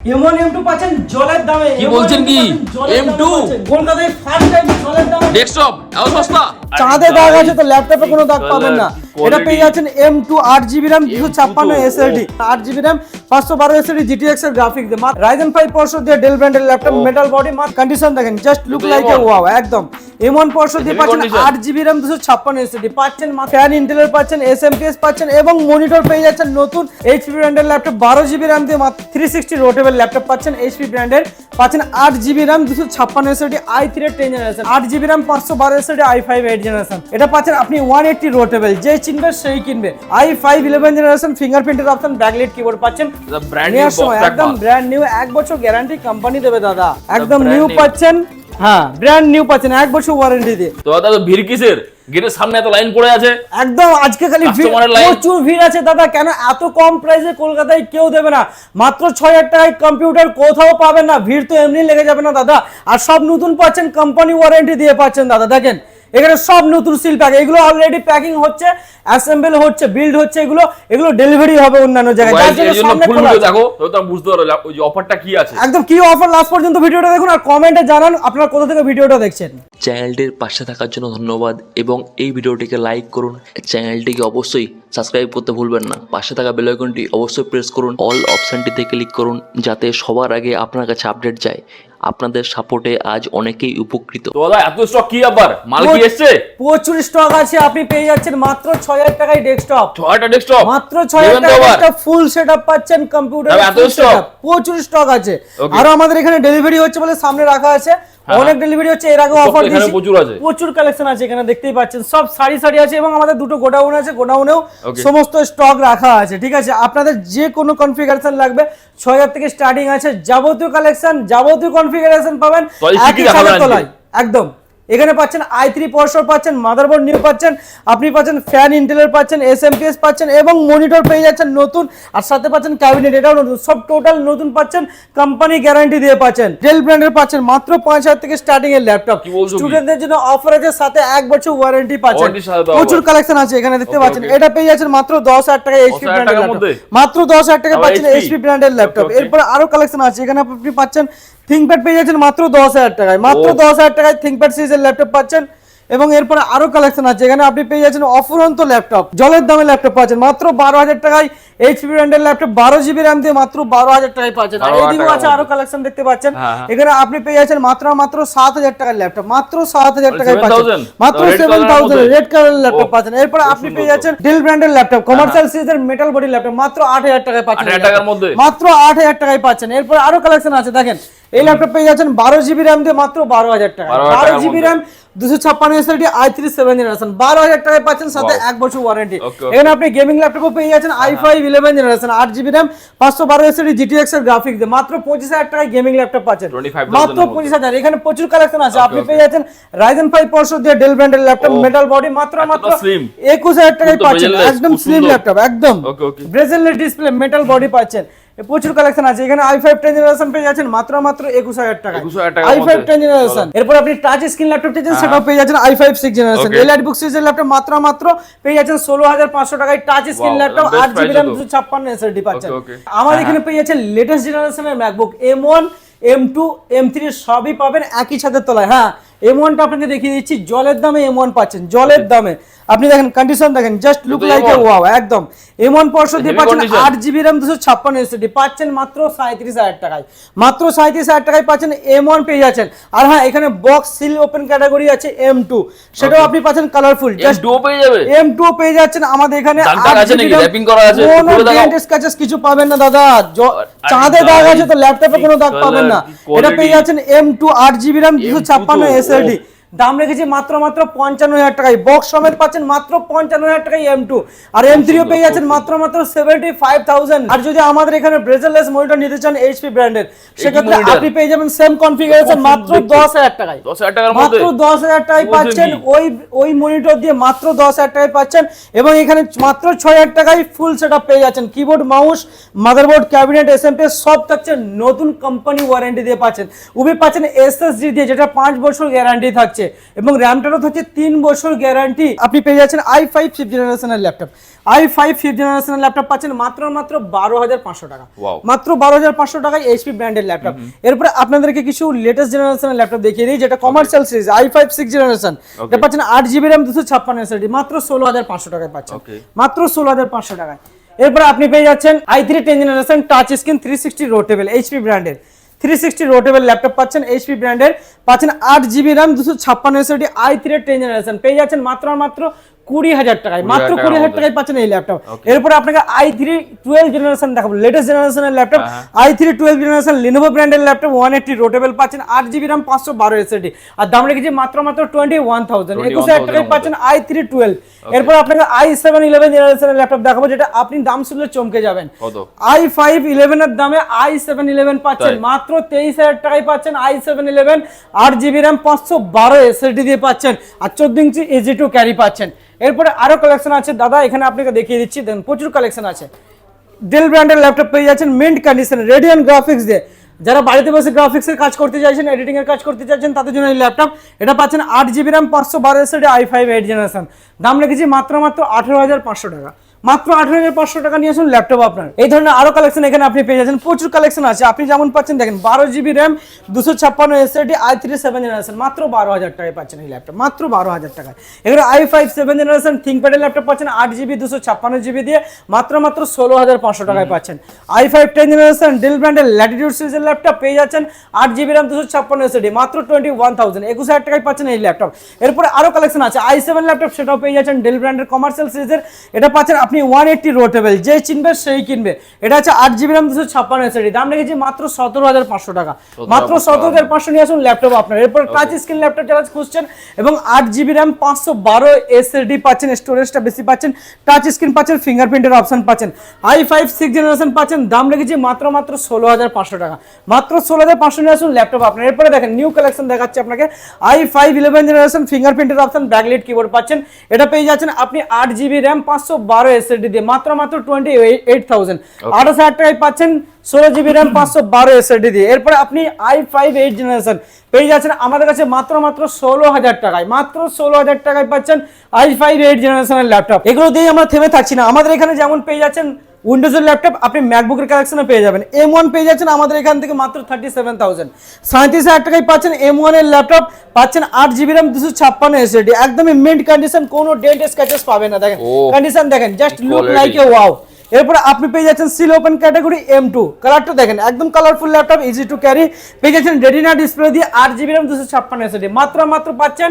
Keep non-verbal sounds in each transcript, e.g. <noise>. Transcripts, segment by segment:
এমন M two পাচ্ছেন জলের দামে। কি বলছেন কি? এম টু দামে M2? কলকাতায় ফার্স্ট টাইম জলের দামে। ডেস্কটপ এত সস্তা চাঁদে দাগ আছে তো ল্যাপটপে কোনো দাগ পাবেন না। এটা পেয়ে যাচ্ছেন এম টু আট জিবি র্যাম দুশো ছাপ্পান্ন এসএলডি আট জিবি র্যাম পাঁচশো বারো এসএলডি জিটিএক্স এর গ্রাফিক দিয়ে। রাইজেন ফাইভ পরশো দিয়ে ডেল ব্র্যান্ডের ল্যাপটপ মেটাল বডি মাত্র কন্ডিশন দেখেন just look like a wow একদম। এম ওয়ান পরশো দিয়ে পাচ্ছেন। আট জিবি র্যাম দুশো ছাপ্পান্ন এসএলডি পাচ্ছেন ফ্যান ইন্টেলের পাচ্ছেন এস এম পাচ্ছেন এবং মনিটর পেয়ে যাচ্ছেন নতুন এইচপি ব্র্যান্ডের ল্যাপটপ বারো জিবি র্যাম দিয়ে মাত্র থ্রি সিক্সটি রোটেবল ল্যাপটপ পাচ্ছেন এইচপি ব্র্যান্ডের পাচ্ছেন আট জিবি র্যাম দুশো ছাপ্পান্ন SSD i three ten generation আট জিবি র্যাম পাঁচশো বারো SSD i five eight generation এটা পাচ্ছেন আপনি ওয়ান এইটটি রোটেবল যে চিনবে সেই কিনবে। আই ফাইভ ইলেভেন জেনারেশন ফিঙ্গারপ্রিন্টের অপশন ব্যাকলাইট কিবোর্ড পাচ্ছেন। নেওয়ার সময় একদম ব্র্যান্ড নিউ এক বছর গ্যারান্টি কোম্পানি দেবে দাদা। একদম নিউ পাচ্ছেন হ্যাঁ ব্র্যান্ড নিউ পাচ্ছেন এক বছর ওয়ারেন্টি দিয়ে। তো দাদা তো ভিড় কিসের? গেটের সামনে এত লাইন পড়ে আছে? একদম আজকে খালি ভিড়- Customer এর line। প্রচুর ভিড় আছে দাদা কেন এত কম প্রাইসে কলকাতায় কেউ দেবে না? মাত্র ছয় হাজার টাকায় কম্পিউটার কোথাও পাবেন না ভিড় তো এমনি লেগে যাবে না দাদা। আর সব নতুন পাচ্ছেন কোম্পানি ওয়ারেন্টি দিয়ে পাচ্ছেন দাদা দেখেন। এখানে সব নতুন সিল প্যাক এগুলো অলরেডি প্যাকিং হচ্ছে অ্যাসেম্বল হচ্ছে বিল্ড হচ্ছে এগুলো এগুলো ডেলিভারি হবে অন্যান্য জায়গায়। যার জন্য সামনে ফুল খোলা দেখো তো তুমি বুঝতে পারো ওই যে অফারটা কি আছে? একদম কি অফার লাস্ট পর্যন্ত ভিডিওটা দেখুন আর কমেন্টে জানান আপনারা কোথা থেকে ভিডিওটা দেখছেন। চ্যানেলটির পাশে থাকার জন্য ধন্যবাদ এবং এই ভিডিওটিকে লাইক করুন। চ্যানেলটিকে অবশ্যই সাবস্ক্রাইব করতে ভুলবেন না। পাশে থাকা বেল আইকনটি অবশ্যই প্রেস করুন। অল অপশানটিতে ক্লিক করুন যাতে সবার আগে আপনার কাছে আপডেট যায়। আপনাদের সাপোর্টে আজ অনেকেই উপকৃত। দাদা এত স্টক কি আবার? মাল কি এসেছে? প্রচুর স্টক আছে আপনি পেয়ে যাচ্ছেন মাত্র ছয় হাজার টাকায় ডেস্কটপ 6000 ডেস্কটপ মাত্র 6000 টাকায় একটা ফুল সেটআপ পাচ্ছেন কম্পিউটার এত স্টক প্রচুর স্টক আছে। আর আরও আমাদের এখানে ডেলিভারি হচ্ছে বলে সামনে রাখা আছে। অনেক ডেলিভারি হচ্ছে এর আগে অফার দিয়েছি। প্রচুর আছে। প্রচুর কালেকশন আছে এখানে দেখতেই পাচ্ছেন। সব সারি সারি আছে এবং আমাদের দুটো গোডাউন আছে গোডাউনেও সমস্ত স্টক রাখা আছে ঠিক আছে? আপনাদের যে কোনো কনফিগারেশন লাগবে ছয় হাজার থেকে স্টার্টিং আছে যাবতীয় কালেকশন যাবতীয় কনফিগারেশন পাবেন একই ছাদের তলায় একদম। এখানে পাচ্ছেন আই থ্রি পরশর পাচ্ছেন মাদারবোর্ড নিউ পাচ্ছেন আপনি পাচ্ছেন ফ্যান ইন্টেলের পাচ্ছেন এস এম পাচ্ছেন এবং মনিটর পেয়ে যাচ্ছেন নতুন আর সাথে পাচ্ছেন ক্যাবিনেট এটাও নতুন সব টোটাল নতুন পাচ্ছেন কোম্পানি গ্যারান্টি দিয়ে পাচ্ছেন ডেল ব্র্যান্ডের পাচ্ছেন মাত্র পাঁচ হাজার থেকে স্টার্টিং এর ল্যাপটপ? স্টুডেন্টদের জন্য অফার আছে সাথে এক বছর ওয়ারেন্টি পাচ্ছেন প্রচুর কালেকশন আছে এখানে দেখতে পাচ্ছেন এটা পেয়ে যাচ্ছেন মাত্র দশ হাজার টাকা এইচপি 10,000 ব্র্যান্ডের ল্যাপটপ? মাত্র দশ হাজার টাকা পাচ্ছেন? এইচপি ব্র্যান্ডের ল্যাপটপ. এরপর আরও কালেকশন আছে এখানে আপনি পাচ্ছেন থিংকপ্যাড পেয়ে যাচ্ছেন মাত্র দশ হাজার টাকায়। মাত্র দশ হাজার টাকায় থিঙ্কপ্যাড সিরিজের ল্যাপটপ পাচ্ছেন এবং এরপরে আরও কালেকশন আছে। এখানে আপনি পেয়ে যাচ্ছেন অফুরন্ত ল্যাপটপ জলের দামে ল্যাপটপ পাচ্ছেন। মাত্র বারো হাজার টাকায় এইচপি ব্র্যান্ডের ল্যাপটপ বারো জিবি র্যাম দিয়ে মাত্র বারো হাজার টাকায় পাচ্ছেন। আর 12,000 এদিকেও আছে আরও কালেকশন দেখতে পাচ্ছেন। হ্যাঁ, হ্যাঁ। এখানে আপনি পেয়ে যাচ্ছেন মাত্র মাত্র সাত হাজার টাকার ল্যাপটপ মাত্র সাত হাজার টাকায় পাচ্ছেন। মাত্র সেভেন এর থাউজেন্ড রেড কালারের ল্যাপটপ পাচ্ছেন। এরপর আপনি পেয়ে যাচ্ছেন ডেল ব্র্যান্ডের ল্যাপটপ কমার্শিয়াল সিরিজের মেটাল বডি ল্যাপটপ মাত্র আট হাজার টাকায় পাচ্ছেন 8,000 টাকার মধ্যে? মাত্র আট হাজার টাকায় পাচ্ছেন। এরপর আরও কালেকশন আছে। দেখেন এই ল্যাপটপ পেয়ে যাচ্ছেন বারো জিবি র্যাম দিয়ে মাত্র বারো হাজার টাকা বারো জিবি র্যাম দুশো ছাপ্পান্ন SSD i three seven generation বারো হাজার টাকায় পাচ্ছেন সাথে এক বছর ওয়ারেন্টি. এখানে আপনি গেমিং ল্যাপটপও পেয়ে যাচ্ছেন আই ফাইভ ইলেভেন জেনারেশন আট জিবি র্যাম পাঁচশো বারো এসএলডি জিটিএক্স এর গ্রাফিক দিয়ে। মাত্র পঁচিশ হাজার টাকায় গেমিং ল্যাপটপ পাচ্ছেন। মাত্র পঁচিশ হাজার। এখানে প্রচুর কালেকশন আছে। আপনি পেয়ে যাচ্ছেন রাইজেন ফাইভ পরশো দিয়ে ডেল ব্র্যান্ডের ল্যাপটপ. মেটাল বডি মাত্র মাত্র একুশ হাজার টাকায় পাচ্ছেন। একদম স্লিম ল্যাপটপ একদম. ব্রেজেলের ডিসপ্লে মেটাল বডি পাচ্ছেন। প্রচুর কালেকশন আছে। এখানে i5 টেন জেনারেশন পেয়ে যাচ্ছেন মাত্র মাত্র একুশ হাজার টাকা 21,000 টাকার i5 মধ্যে। টেন জেনারেশন এরপর আপনি টাচ স্ক্রিন ল্যাপটপ চাইছেন সেটাও পেয়ে যাচ্ছেন i5 সিক্স জেনারেশন Okay. বুক সিরিজের ল্যাপটপ মাত্র মাত্র পেয়ে যাচ্ছেন ষোলো হাজার পাঁচশো টাকায় টাচ স্ক্রিন ল্যাপটপ আট জিবি র্যাম দুশো ছাপ্পান্ন এসএসডি পাচ্ছেন. আমার হ্যাঁ, এখানে পেয়ে যাচ্ছেন লেটেস্ট জেনারেশনের MacBook M one M two M three সবই পাবেন একই ছাদের তলায়। হ্যাঁ এম ওয়ানটা আপনাকে দেখিয়ে দিচ্ছি। জলের দামে এম ওয়ান পাচ্ছেন। জলের দামে। আপনি দেখেন কন্ডিশন দেখেন just look like a wow একদম। এম ওয়ান পরশো দিয়ে পাচ্ছেন। আট জিবি র্যাম দুশো ছাপ্পান্ন এসএসডি পাচ্ছেন মাত্র সাঁত্রিশ হাজার টাকায়। মাত্র সাঁত্রিশ হাজার টাকায় পাচ্ছেন এম ওয়ান পেয়ে যাচ্ছেন। আর হ্যাঁ এখানে বক্স সিল ওপেন ক্যাটাগরি আছে এম টু সেটাও আপনি পাচ্ছেন কালারফুল জাস্ট M2 পেয়ে যাবে? এম টু পেয়ে যাচ্ছেন আমাদের এখানে আছে নাকি? Wrapping করা আছে? কোনো খুলে দেখাও। ডেন্ট কিছু পাবেন না দাদা। চাঁদে দাগ আছে তো ল্যাপটপে কোনো দাগ পাবেন না। এটা পেয়ে যাচ্ছেন এম টু আট জিবি র্যাম দুশো M2 ছাপ্পান্ন এসএলডি দাম রেখেছি মাত্র মাত্র পঞ্চান্ন হাজার টাকায়। বক্স সমেত পাচ্ছেন মাত্র পঞ্চান্ন হাজার টাকায় এম টু আর এম থ্রিও পেয়ে যাচ্ছেন মাত্র মাত্র সেভেন্টি ফাইভ থাউজেন্ড আর যদি আমাদের এখানে ব্রেজারলেস মনিটর নিতে চান এইচপি ব্র্যান্ডের সেক্ষেত্রে আপনি পেয়ে যাবেন সেম কনফিগারেশন মাত্র দশ হাজার টাকায়। 10,000 টাকার মধ্যে? মাত্র দশ হাজার টাকায় পাচ্ছেন ওই ওই মনিটর দিয়ে মাত্র দশ হাজার টাকায় পাচ্ছেন। এবং এখানে মাত্র ছয় হাজার টাকায় ফুল সেট পেয়ে যাচ্ছেন। Keyboard mouse motherboard cabinet SMP সব থাকছে নতুন কোম্পানি ওয়ারেন্টি দিয়ে পাচ্ছেন। উবি পাচ্ছেন এসএসডি দিয়ে যেটা পাঁচ বছর গ্যারান্টি থাকছে। থাকছে এবং র্যামটারও থাকছে তিন বছর গ্যারান্টি আপনি পেয়ে যাচ্ছেন আই ফাইভ ফিফথ জেনারেশনের ল্যাপটপ আই ফাইভ ফিফথ জেনারেশনের ল্যাপটপ পাচ্ছেন মাত্র মাত্র বারো হাজার পাঁচশো টাকা। মাত্র বারো হাজার পাঁচশো টাকায় এইচপি ব্র্যান্ডের ল্যাপটপ এরপরে আপনাদেরকে কিছু লেটেস্ট জেনারেশনের ল্যাপটপ দেখিয়ে দিই যেটা commercial series i five six generation এটা পাচ্ছেন আট জিবি র্যাম দুশো ছাপ্পান্ন মাত্র ষোলো হাজার পাঁচশো টাকায় পাচ্ছেন। মাত্র ষোলো হাজার পাঁচশো টাকায়। এরপরে আপনি পেয়ে যাচ্ছেন i three ten generation touch screen three sixty rotatable HP ব্র্যান্ডের থ্রি সিক্সটি রোটেবল ল্যাপটপ পাচ্ছেন এইচপি ব্র্যান্ডের পাচ্ছেন আট জিবি র্যাম দুশো ছাপ্পান্ন SSD i three ten generation পেয়ে যাচ্ছেন মাত্র মাত্র কুড়ি হাজার টাকায় মাত্র কুড়ি হাজার টাকায় পাচ্ছেন এই ল্যাপটপ. এরপরে আপনাকে আই থ্রি টুয়েলভ জেনারেশন দেখাবো লেটেস্ট জেনারেশনের laptop i three twelve generation Lenovo ব্র্যান্ডের ল্যাপটপ ওয়ান এইটটি রোটেবল পাচ্ছেন আট জিবি র্যাম পাঁচশো বারো এসএসডি আর দাম রেখেছি মাত্র মাত্র টোয়েন্টি ওয়ান থাউজেন্ড একুশ হাজার টাকায় পাচ্ছেন আই থ্রি টুয়েলভ এরপর আপনাকে আই সেভেন ইলেভেন জেনারেশনের ল্যাপটপ দেখাবো যেটা আপনি দাম শুনলে চমকে যাবেন। আই ফাইভ ইলেভেনের দামে আই সেভেন ইলেভেন পাচ্ছেন মাত্র তেইশ হাজার টাকায় পাচ্ছেন আই সেভেন ইলেভেন আট জিবি র্যাম পাঁচশো বারো এসএসডি দিয়ে পাচ্ছেন আর চোদ্দ ইঞ্চি ইজি টু ক্যারি পাচ্ছেন। এরপরে আরও কালেকশন আছে। দাদা, এখানে আপনাকে দেখিয়ে দিচ্ছি। দেখুন, প্রচুর কালেকশন আছে। ডেল ব্র্যান্ডের ল্যাপটপ পেয়ে যাচ্ছেন মিন্ট কন্ডিশন রেডিয়ান গ্রাফিক্স দিয়ে। যারা বাড়িতে বসে গ্রাফিক্সের কাজ করতে চাইছেন এডিটিংয়ের কাজ করতে চাইছেন, তাদের জন্য এই ল্যাপটপ এটা পাচ্ছেন আট জিবি র্যাম পাঁচশো বারো SSD i five eight generation দাম রেখেছি মাত্র মাত্র আঠেরো হাজার পাঁচশো টাকা। মাত্র আঠেরো হাজার পাঁচশো টাকা নিয়ে আসুন ল্যাপটপ আপনার। এই ধরনের আরও কালেকশন এখানে আপনি পেয়ে যাচ্ছেন। প্রচুর কালেকশন আছে। আপনি যেমন পাচ্ছেন দেখেন বারো জিবি র্যাম দুশো ছাপ্পান্ন SSD i three seven generation মাত্র বারো হাজার টাকায় পাচ্ছেন এই ল্যাপটপ মাত্র বারো হাজার টাকায়। এখানে আই ফাইভ সেভেন জেনারেশন থিঙ্কপ্যাডের ল্যাপটপ পাচ্ছেন আট জিবি দুশো ছাপ্পান্ন জিবি দিয়ে মাত্র মাত্র ষোলো হাজার পাঁচশো টাকায় পাচ্ছেন। I five ten generation Dell ব্র্যান্ডের ল্যাটিটিউড সিরিজের ল্যাপটপ পেয়ে যাচ্ছেন আট জিবি র্যাম দুশো ছাপ্পান্ন এসএডি মাত্র টোয়েন্টি ওয়ান থাউজেন্ড একুশ হাজার টাকায় পাচ্ছেন এই ল্যাপটপ এরপরে আরও কালেকশন আছে আই সেভেন ল্যাপটপ সেটাও পেয়ে যাচ্ছেন ডেল ব্র্যান্ডের কমার্শিয়াল সিরিজের এটা পাচ্ছেন আপনি ওয়ান এইটটি রোটেবেল যে চিনবে সেই কিনবে। এটা হচ্ছে আট জিবি র্যাম দুশো ছাপ্পান্ন এসএডি দাম রেখেছি মাত্র সতেরো হাজার পাঁচশো টাকা। মাত্র সতেরো হাজার পাঁচশো নিয়ে আসুন ল্যাপটপ আপনার। এরপর টাচ স্ক্রিন ল্যাপটপ যারা খুঁজছেন এবং আট জিবি র্যাম পাঁচশো বারো এসএসডি পাচ্ছেন স্টোরেজটা বেশি পাচ্ছেন টাচ স্ক্রিন পাচ্ছেন ফিঙ্গারপ্রিন্টের অপশন পাচ্ছেন আই ফাইভ সিক্স জেনারেশন পাচ্ছেন দাম রেখেছি মাত্র মাত্র ষোলো হাজার পাঁচশো টাকা। মাত্র ষোলো হাজার পাঁচশো নিয়ে আসুন ল্যাপটপ আপনার। এরপরে দেখেন নিউ কালেকশন দেখাচ্ছে আপনাকে। আই ফাইভ ইলেভেন জেনারেশন ফিঙ্গারপ্রিন্টের অপশন ব্যাকলিট কিবোর্ড পাচ্ছেন। এটা পেয়ে যাচ্ছেন আপনি আট জিবি র্যাম পাঁচশো বারো এসএসডি দিয়ে মাত্র মাত্র টোয়েন্টি এইট থাউজেন্ড আঠাশ হাজার টাকায় পাচ্ছেন ষোলো জিবি র্যাম পাঁচশো বারো এসএসডি দিয়ে। এরপরে আপনি আই ফাইভ এইট জেনারেশন পেয়ে যাচ্ছেন আমাদের কাছে মাত্র মাত্র ষোলো হাজার টাকায়। মাত্র ষোলো হাজার টাকায় পাচ্ছেন আই ফাইভ এইট জেনারেশনের ল্যাপটপ এগুলো দিয়ে আমরা থেমে থাকছি না। আমাদের এখানে যেমন পেয়ে যাচ্ছেন উইন্ডোজের ল্যাপটপ আপনি ম্যাকবুকের কালেকশনে পেয়ে যাবেন। এম ওয়ান পেয়ে যাচ্ছেন আমাদের এখান থেকে মাত্র থার্টি সেভেন থাউজেন্ড সাঁত্রিশ হাজার টাকায় পাচ্ছেন এম ওয়ানের ল্যাপটপ পাচ্ছেন আট জিবি র্যাম দুশো ছাপ্পান্ন এসএডি একদমই মিন্ট কন্ডিশন কোনো ডেন্ট স্ক্যাচেস পাবে না। দেখেন কন্ডিশন দেখেন just look. Like a wow এরপরে আপনি পেয়ে যাচ্ছেন seal open category M two কালারটা দেখেন একদম colourful laptop easy to carry পেয়ে যাচ্ছেন রেটিনা ডিসপ্লে দিয়ে আট জিবি র্যাম দুশো ছাপ্পান্ন এসএডি মাত্র মাত্র পাচ্ছেন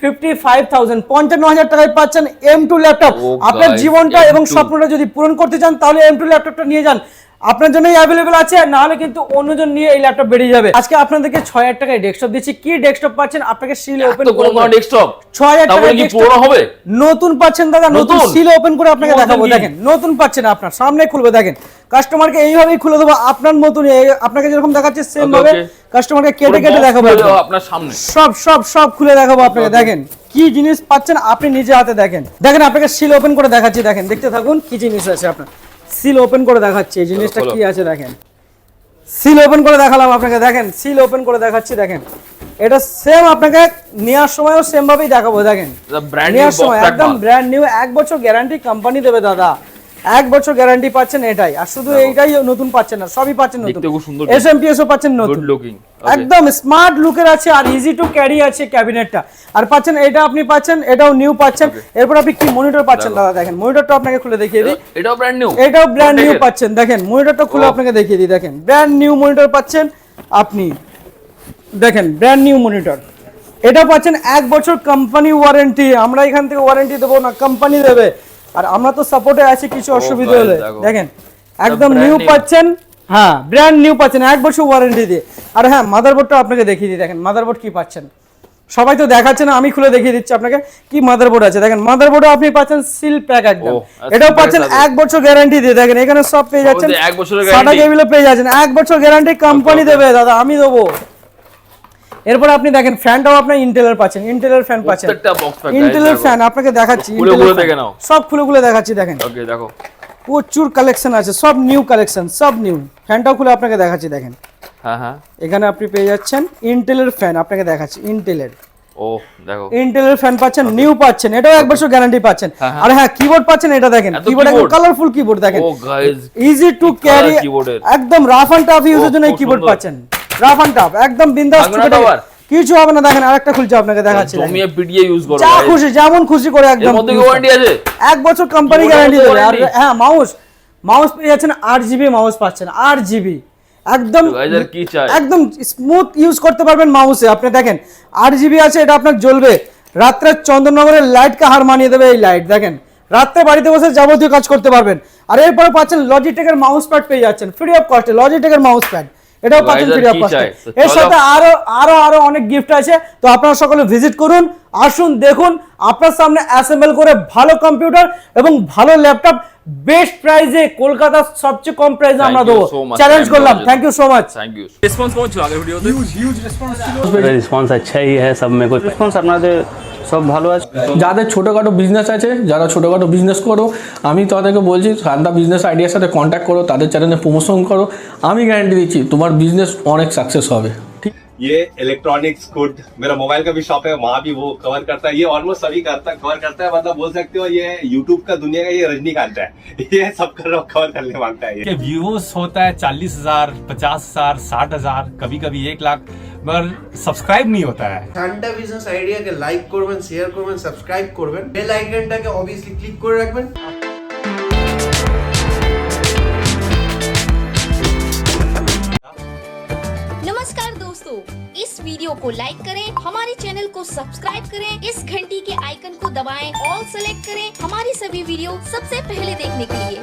ফিফটি ফাইভ থাউজেন্ড পঞ্চান্ন হাজার টাকায় পাচ্ছেন এম টু ল্যাপটপ আপনার জীবনটা এবং স্বপ্নটা যদি পূরণ করতে চান তাহলে এম টু ল্যাপটপটা নিয়ে যান। আপনার জন্যই অ্যাভেলেবেল আছে না হলে কিন্তু অন্যজন নিয়ে এই ল্যাপটপ বেরিয়ে যাবে। আজকে আপনাদেরকে ছয় হাজার টাকায় ডেস্কটপ দিচ্ছি। কি ডেস্কটপ পাচ্ছেন? আপনাকে সিল ওপেন তো কোনো ডেস্কটপ ছয় হাজার তারপরে কি পুরো হবে? নতুন পাচ্ছেন দাদা নতুন? সিল ওপেন করে আপনাকে দেখাবো। দেখেন নতুন পাচ্ছেন আপনার সামনে খুলবে। দেখেন কাস্টমারকে এইভাবেই খুলে দেবো আপনার মতন আপনাকে যেরকম দেখাচ্ছে সেম Okay, ভাবে. কাস্টমারকে কেটে কেটে দেখাবো আপনার সামনে। সব সব সব খুলে দেখাবো আপনাকে। দেখেন কি জিনিস পাচ্ছেন আপনি নিজে হাতে দেখেন। দেখেন আপনাকে সিল ওপেন করে দেখাচ্ছি। দেখেন দেখতে থাকুন কি জিনিস আছে আপনার। সিল ওপেন করে দেখাচ্ছি এই জিনিসটা কি আছে দেখেন। সিল ওপেন করে দেখালাম আপনাকে দেখেন সিল ওপেন করে দেখাচ্ছি দেখেন। এটা সেম আপনাকে নেওয়ার সময়ও সেম ভাবেই দেখাবো দেখেন। ব্র্যান্ড নেওয়ার সময় একদম ব্র্যান্ড নিউ এক বছর গ্যারান্টি কোম্পানি দেবে দাদা। এক বছর গ্যারান্টি পাচ্ছেন এটাই। আর শুধু এইটাই নতুন পাচ্ছেন না সবই পাচ্ছেন নতুন। এসএমপিএসও পাচ্ছেন নতুন। গুড লুকিং একদম স্মার্ট লুকের আছে আর ইজি টু ক্যারি আছে ক্যাবিনেটটা। আর পাচ্ছেন এটা আপনি পাচ্ছেন এটাও নিউ পাচ্ছেন। এরপর আপনি কি মনিটর পাচ্ছেন? দাদা দেখেন মনিটরটা আপনাকে খুলে দেখিয়ে দিই। এটাও ব্র্যান্ড নিউ এটাও ব্র্যান্ড নিউ পাচ্ছেন দেখেন মনিটরটা খুলে আপনাকে দেখিয়ে দিই দেখেন। ব্র্যান্ড নিউ মনিটর পাচ্ছেন আপনি। দেখেন ব্র্যান্ড নিউ মনিটর এটা পাচ্ছেন এক বছর কোম্পানি ওয়ারেন্টি আমরা এখান থেকে ওয়ারেন্টি দেবো না কোম্পানি দেবে। আর আমরা তো সাপোর্টে আছি কিছু অসুবিধা হলে। দেখেন একদম নিউ পাচ্ছেন হ্যাঁ ব্র্যান্ড নিউ পাচ্ছেন এক বছর ওয়ারেন্টি দিয়ে। আর হ্যাঁ মাদারবোর্ডটা আপনাকে দেখিয়ে দিই দেখেন মাদারবোর্ড কি পাচ্ছেন। সবাই তো দেখাচ্ছে না আমি খুলে দেখিয়ে দিচ্ছি আপনাকে কি মাদারবোর্ড আছে। দেখেন মাদারবোর্ডে আপনি পাচ্ছেন সিল প্যাক একদম। এটাও পাচ্ছেন এক বছর গ্যারান্টি দিয়ে। দেখেন এখানে সব পেয়ে যাচ্ছেন। এক বছরের সাদা পেয়ে যাচ্ছেন। এক বছর গ্যারান্টি কোম্পানি দেবে দাদা আমি দেবো। এরপর আপনি দেখেন ফ্যানটাও আপনার ইন্টেলের পাচ্ছেন ইন্টেলের ফ্যান পাচ্ছেন। ইন্টেলের ফ্যান আপনাকে দেখাচ্ছি। সব খুলে খুলে দেখাচ্ছি দেখেন। ওকে দেখো। প্রচুর কালেকশন আছে সব নিউ কালেকশন সব নিউ ফ্যানটাও খুলে আপনাকে দেখাচ্ছি দেখেন। হ্যাঁ হ্যাঁ। এখানে আপনি পেয়ে যাচ্ছেন ইন্টেলের ফ্যান আপনাকে দেখাচ্ছি ইন্টেলের ও দেখো। ইন্টেলের ফ্যান পাচ্ছেন নিউ পাচ্ছেন এটাও এক বছর গ্যারান্টি পাচ্ছেন। হ্যাঁ, হ্যাঁ। আর হ্যাঁ কিবোর্ড পাচ্ছেন এটা দেখেন। কিবোর্ড একদম কালারফুল কিবোর্ড দেখেন। ইজি টু ক্যারি একদম রাফ অ্যান্ড টাফ ইউজের জন্য এই কিবোর্ড পাচ্ছেন। রাফ অ্যান্ড টাফ একদম বিন্দাস? কিছু হবে না দেখেন আরেকটা খুলছে আপনাকে দেখাচ্ছি। জমিয়ে পিটিয়ে ইউজ করো যা খুশি যেমন খুশি করে একদম মধ্যে ওয়ারেন্টি আছে? এক বছর কোম্পানি গ্যারান্টি দেবে। আর হ্যাঁ মাউস মাউস পেয়ে যাচ্ছেন আট জিবি মাউস পাচ্ছেন আট জিবি একদম কি চাই? একদম স্মুথ ইউজ করতে পারবেন মাউসে আপনি দেখেন আট জিবি আছে এটা আপনার জ্বলবে। রাত্রে চন্দননগরের লাইটকে হার মানিয়ে দেবে এই লাইট দেখেন। রাত্রে বাড়িতে বসে যাবতীয় কাজ করতে পারবেন। আর এরপরে পাচ্ছেন লজিটেকের মাউস প্যাড পেয়ে যাচ্ছেন। ফ্রি অফ কস্টে লজিটেকের মাউস প্যাড এটাও পাচ্ছেন ফ্রি অফ কস্টে এর সাথে আরও আরও আরও অনেক গিফট আছে। তো আপনারা সকলে ভিজিট করুন আসুন দেখুন। আপনার সামনে অ্যাসেম্বল করে ভালো কম্পিউটার এবং ভালো ল্যাপটপ বেস্ট প্রাইজে কলকাতার সবচেয়ে কম প্রাইজে আমরা দেবো। চ্যালেঞ্জ করলাম। Thank you so much thank you response কেমন ছিল আগের ভিডিওতে হিউজ হিউজ রেসপন্স ছিল রেসপন্স আচ্ছাই হ্যায় সব মে কোই রেসপন্স আপনাদের সব ভালো আছে যাদের ছোটোখাটো বিজনেস আছে যারা ছোটোখাটো বিজনেস করো আমি তাদেরকে বলছি সান্দা বিজনেস আইডিয়ার সাথে কন্ট্যাক্ট করো তাদের চ্যানেলে প্রমোশন করো আমি গ্যারান্টি দিচ্ছি তোমার বিজনেস অনেক সাকসেস হবে ঠিক ये इलेक्ट्रॉनिक्स गुड मेरा मोबाइल का भी शॉप है वहाँ भी वो कवर करता है ये ऑलमोस्ट सभी करता कवर करता है मतलब बोल सकते हो ये यूट्यूब का दुनिया का ये रजनीकांत है <laughs> ये सब कर कवर करने मांगता है ये के व्यूज होता है चालीस हजार पचास हजार साठ हजार कभी कभी एक लाख मगर सब्सक्राइब नहीं होता है ঠান্ডা বিজনেস আইডিয়াকে লাইক করবেন শেয়ার করবেন সাবস্ক্রাইব করবেন বেল আইকনটাকে অবভিয়াসলি ক্লিক করে রাখবেন नमस्कार दोस्तों इस वीडियो को लाइक करें हमारे चैनल को सब्सक्राइब करें इस घंटी के आइकन को दबाएं ऑल सेलेक्ट करें हमारी सभी वीडियो सबसे पहले देखने के लिए